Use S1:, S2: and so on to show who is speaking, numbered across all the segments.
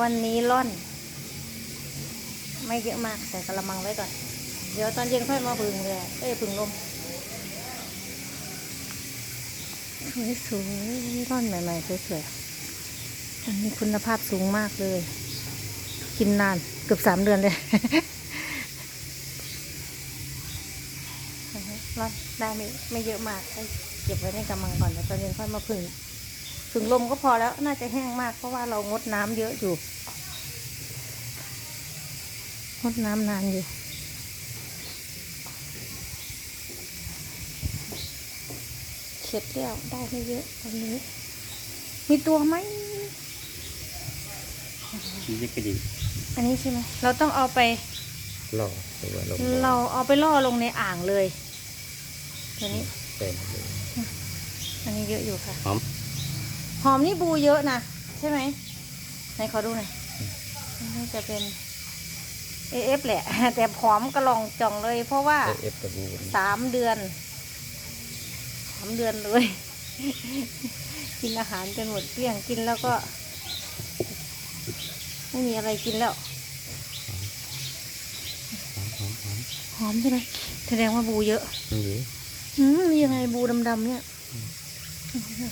S1: วันนี้ร่อน ไม่เยอะมากใส่กระมังไว้ก่อน เดี๋ยวตอนเย็นค่อยมาพึ่งเลยเอ้ยพึ่งลมสวยสวยๆร่อนใหม่ๆสวยๆอันนี้คุณภาพสูงมากเลย กินนานเกือบสามเดือนเลยร่อนได้ไม่ไม่เยอะมากเก็บไว้ในกระมังก่อนแล้วตอนเย็นค่อยมาพึ่ง ถึงลมก็พอแล้วน่าจะแห้งมาก เพราะว่าเรางดน้ำเยอะอยู่งดน้ำนานอยู่เช็ดแล้วได้ไม่เยอะตอนนี้ มีตัวไหม
S2: ชี้จะกระดิ่ง
S1: อันนี้ใช่ไหมเราต้องเอาไป
S2: ล่อหรือว่าลง
S1: เราเอาไปล่อลงในอ่างเลยตัวนี้
S2: เต็มเลย
S1: อันนี้เยอะอยู่ค่ะ
S2: หอม
S1: หอมนี่บูเยอะนะใช่ไหมไหนขอดูหน่อยนี่จะเป็น AF แหละ แต่หอมกระลองจ่องเลย เพราะว่า
S2: เอฟตะบูน
S1: สามเดือนสามเดือนเลย กินอาหารจนหมดเกลี้ยงกินแล้วก็ ไม่มีอะไรกินแล้ว
S2: หอมหอม
S1: หอมใช่ไหมแสดงว่าบูเยอะ
S2: นี่ดิ
S1: อืมนี่ยังไงบูดำๆเนี่ย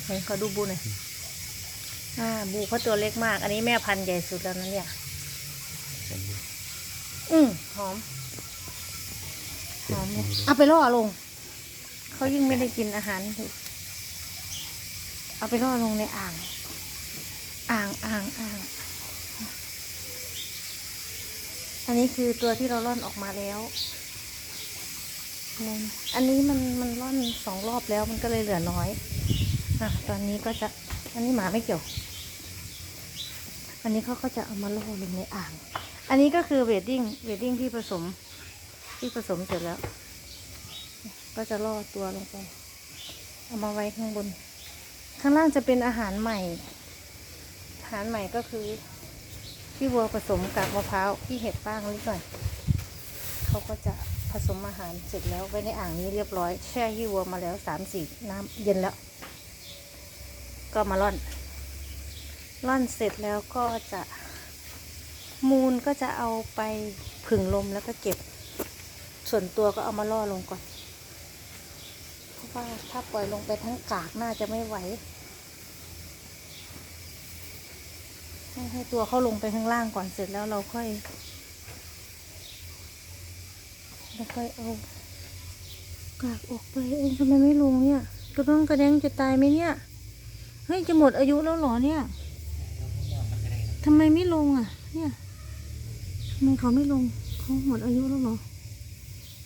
S1: ไหนขอดูบูหน่อย อ่าบูเขาตัวเล็กมาก อันนี้แม่พันธุ์ใหญ่สุดแล้วนะเนี่ย
S2: อันนี้
S1: อืมหอม หอมเลยเอาไปล่อลง เขายิ่งไม่ได้กินอาหารอยู่เอาไปล่อลงในอ่าง อ่างอ่างอ่าง อันนี้คือตัวที่เราล่อนออกมาแล้วนั่นอันนี้มันมันล่อนสองรอบแล้วมันก็เลยเหลือน้อย อะ ตอนนี้ก็จะ อันนี้หมาไม่เกี่ยว อันนี้เขาก็จะเอามาล่อลงในอ่าง อันนี้ก็คือเวดดิ้งเวดดิ้งที่ผสมที่ผสมเสร็จแล้ว ก็จะล่อตัวลงไป เอามาไว้ข้างบน ข้างล่างจะเป็นอาหารใหม่ อาหารใหม่ก็คือที่วัวผสมกากมะพร้าวที่เห็ดบ้างนิดหน่อยเขาก็จะผสมอาหารเสร็จแล้วไว้ในอ่างนี้เรียบร้อย แช่ที่วัวมาแล้วสามสี่น้ำเย็นแล้ว ก็มาร่อน ร่อนเสร็จแล้วก็จะมูลก็จะเอาไปผึ่งลมแล้วก็เก็บ ส่วนตัวก็เอามาล่อลงก่อน เพราะว่าถ้าปล่อยลงไปทั้งกากน่าจะไม่ไหว ให้ให้ตัวเข้าลงไปข้างล่างก่อนเสร็จแล้วเราค่อยแล้วค่อยเอากากออกไปเองทำไมไม่ลงเนี่ยกระต้องกระแดงจะตายไหมเนี่ย เฮ้ย จะหมดอายุแล้วหรอเนี่ย ทำไมไม่ลงอะ เนี่ยทำไมเขาไม่ลงเขาหมดอายุแล้วเหรอ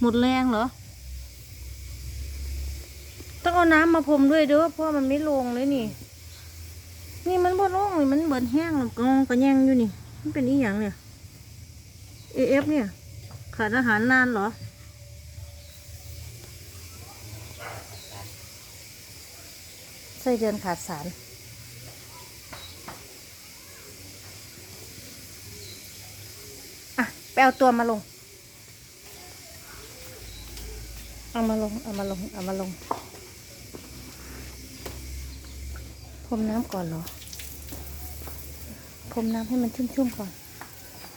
S1: หมดแรงเหรอ ต้องเอาน้ำมาพรมด้วยเด้อเพราะมันไม่ลงเลยนี่ นี่มันบ่ลงเลยมันเบิดแห้งแล้วกองกระแยงอยู่นี่ มันเป็นอีหยังเนี่ย AF เนี่ย ขาดอาหารนานเหรอไส้เดือนขาดสาร อะ ไป เอาตัวมาลง เอามาลง เอามาลง เอามาลงพรมน้ำก่อนเหรอพรมน้ำให้มันชุ่มๆก่อน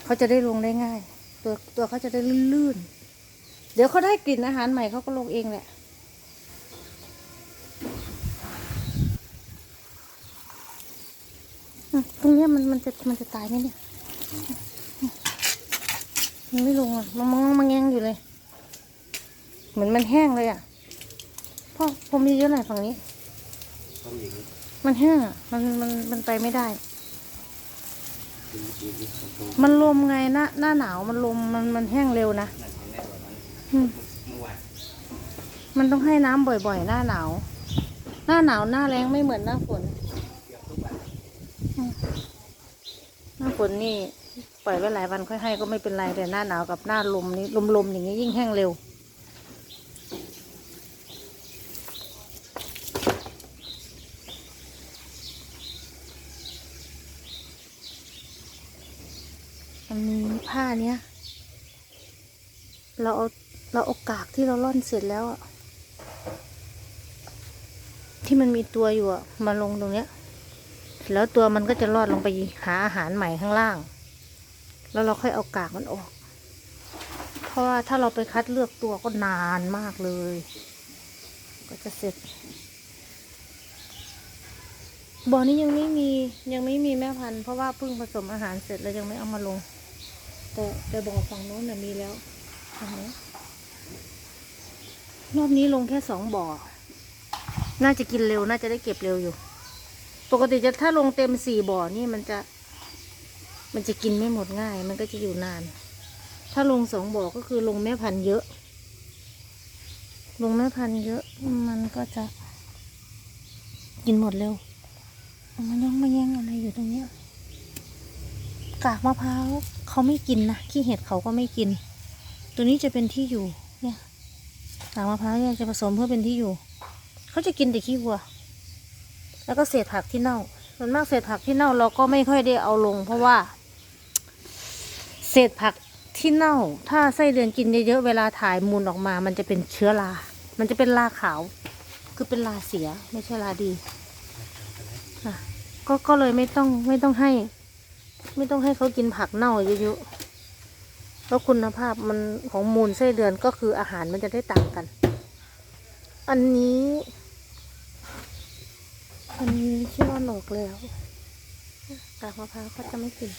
S1: เขาจะได้ลงได้ง่าย ตัวตัวเขาจะได้ลื่นๆ เดี๋ยวเขาได้กลิ่นอาหารใหม่เขาก็ลงเองแหละอืมตรงนี้มันมันจะมันจะตายไหมเนี่ย มันไม่ลงอะมันมองมันแงงอยู่เลย เหมือนมันแห้งเลยอะพ่อผมมีเยอะหน่อยฝั่งนี้
S2: ต้องอย่างนี้
S1: มันแห้งอะ มันมันมันไปไม่ได้
S2: กินกินกินตรง
S1: มันลมไงหน้าหน้าหนาวมันลมมันมันแห้งเร็วนะ
S2: นั่นเห็นได้ว่ามัน
S1: อืม
S2: เมื่อวาน
S1: มันต้องให้น้ำบ่อยๆ หน้าหนาว หน้าหนาวหน้าแรงไม่เหมือนหน้าฝน
S2: เกือบทุกวัน
S1: หน้าฝนนี่ ปล่อยไว้หลายวันค่อยให้ก็ไม่เป็นไรแต่หน้าหนาวกับหน้าลมนี่ลมๆอย่างนี้ยิ่งแห้งเร็ว อันนี้ผ้าเนี้ยเราเอาเราเอากากที่เราล่อนเสร็จแล้วอะที่มันมีตัวอยู่อะมาลงตรงเนี้ย แล้วตัวมันก็จะรอดลงไปหาอาหารใหม่ข้างล่าง แล้วเราค่อยเอากากมันออก เพราะว่าถ้าเราไปคัดเลือกตัวก็นานมากเลย ก็จะเสร็จบ่อนี้ยังไม่มียังไม่มีแม่พันธุ์เพราะว่าเพิ่งผสมอาหารเสร็จแล้วยังไม่เอามาลง แต่แต่บ่อฝั่งโน้นน่ะมีแล้วฝั่งโน้รอบนี้ลงแค่สองบ่อ น่าจะกินเร็วน่าจะได้เก็บเร็วอยู่ ปกติจะถ้าลงเต็มสี่บ่อนี่มันจะ มันจะกินไม่หมดง่าย มันก็จะอยู่นาน ถ้าลงสองบ่อก็คือลงแม่พันธุ์เยอะ ลงแม่พันธุ์เยอะ มันก็จะ กินหมดเร็วมันยังมาแย่งอะไรอยู่ตรงเนี้ยกากมะพร้าวเขาไม่กินนะขี้เห็ดเขาก็ไม่กิน ตัวนี้จะเป็นที่อยู่ เนี่ยกากมะพร้าวเนี่ยจะผสมเพื่อเป็นที่อยู่ เขาจะกินแต่ขี้วัว แล้วก็เศษผักที่เน่าส่วนมากเศษผักที่เน่าเราก็ไม่ค่อยได้เอาลง เพราะว่า เศษผักที่เน่า ถ้าไส้เดือนกินเยอะๆเวลาถ่ายมูลออกมา มันจะเป็นเชื้อรา มันจะเป็นราขาว คือเป็นราเสียไม่ใช่ราดีก็ก็เลยไม่ต้องไม่ต้องให้ ไม่ต้องให้เขากินผักเน่าเยอะๆแล้วคุณภาพมันของมูลไส้เดือนก็คืออาหารมันจะได้ต่างกัน อันนี้ อันนี้ชื่อว่าหนกแล้วกากมะพร้าวเขาจะไม่กิน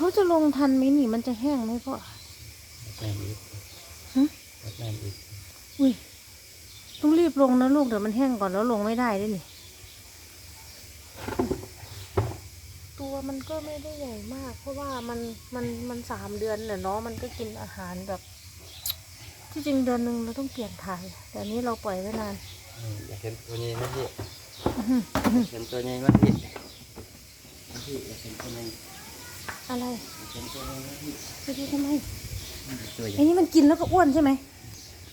S1: เขาจะลงทันไหมนี่มันจะแห้งไหมพ่อ
S2: แม่อีก
S1: ฮะ
S2: แม่อีก
S1: อุ้ยต้องรีบลงนะลูกเดี๋ยวมันแห้งก่อนแล้วลงไม่ได้ด้วยนี่ ตัวมันก็ไม่ได้ใหญ่มาก เพราะว่ามันมันมันสามเดือนแหละเนาะมันก็กินอาหารแบบ ที่จริงเดือนหนึ่งเราต้องเปลี่ยนถ่ายแต่อันนี้เราปล่อยไว้นาน
S2: อืมอยากเห็นตัวใหญ่ไหมพี่
S1: อื้อหืออื้อหือ
S2: เห็นตัวใหญ่ไหมพี่พี่อยากเห็นตัวใหญ่
S1: อะไร
S2: อยากเห็นตัวใหญ่ไหมพี่
S1: ไปดูทำไม
S2: ตัวใหญ่
S1: ไอ้นี่มันกินแล้วก็อ้วนใช่ไหม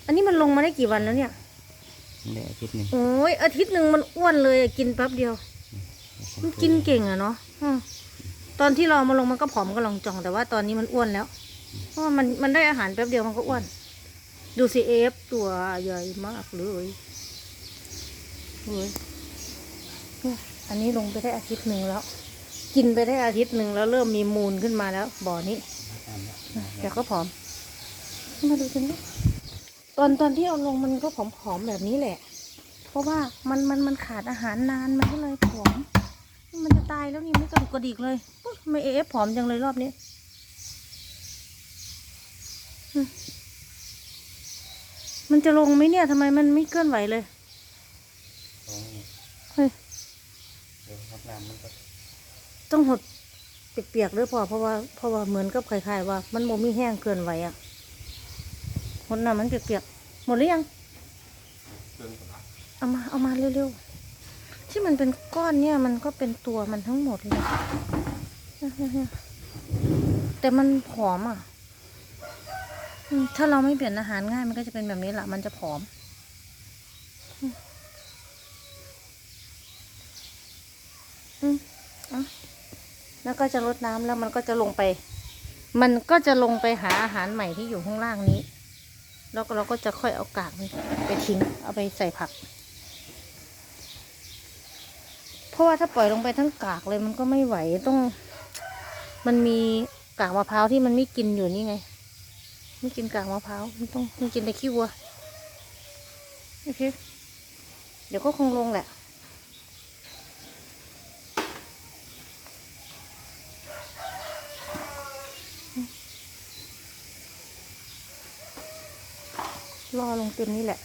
S1: อันนี้มันลงมาได้กี่วันแล้วเนี่ย
S2: ได้อาทิตย์หนึ่ง
S1: โอ้ยอาทิตย์หนึ่งมันอ้วนเลยอะกินแป๊บเดียว มันกินเก่งอะเนาะอืมตอนที่เราเอามาลงมันก็ผอมก็ลองจอง แต่ว่าตอนนี้มันอ้วนแล้วเพราะว่ามันมันได้อาหารแป๊บเดียวมันก็อ้วน ดูสิเอฟตัวใหญ่มากเลยเฮ้ยเนี่ยอันนี้ลงไปได้อาทิตย์หนึ่งแล้ว กินไปได้อาทิตย์หนึ่งแล้วเริ่มมีมูลขึ้นมาแล้ว บ่อนี้เดี๋ยวก็ผอม มาดูกันดิตอนตอนที่เอาลงมันก็ผอมๆแบบนี้แหละ เพราะว่ามันมันมันขาดอาหารนานมันก็เลยผอม มันจะตายแล้วนี่ไม่กระดุกกระดิกเลยอุ๊ยทำไม่เอฟผอมจังเลยรอบนี้อืมมันจะลงไหมเนี่ยทำไมมันไม่เคลื่อนไหวเลยเฮ้ย
S2: เดี๋ยวรับน้ำมันก็
S1: ต้องหดเปียกๆด้วยพอเพราะว่าเพราะว่าเหมือนกับคล้ายๆว่า มันโมมีแห้งเคลื่อนไหวอะหดน้ำมันเปียกๆหมดหรือยัง
S2: เพิ่งกับ
S1: เอามาเอามาเร็วๆที่มันเป็นก้อนเนี่ย มันก็เป็นตัวมันทั้งหมดเลยแต่มันผอมอะอืมถ้าเราไม่เปลี่ยนอาหารง่ายมันก็จะเป็นแบบนี้แหละมันจะผอมอืมอืมอะ แล้วก็จะลดน้ำแล้วมันก็จะลงไป มันก็จะลงไปหาอาหารใหม่ที่อยู่ข้างล่างนี้ แล้วเราก็จะค่อยเอากากมันไปทิ้งเอาไปใส่ผัก เพราะว่าถ้าปล่อยลงไปทั้งกากเลยมันก็ไม่ไหวต้อง มันมีกากมะพร้าวที่มันไม่กินอยู่นี่ไง ไม่กินกากมะพร้าวมันต้องมันกินแต่ขี้วัวโอเคเดี๋ยวก็คงลงแหละ รอลงเต็มนี่แหละ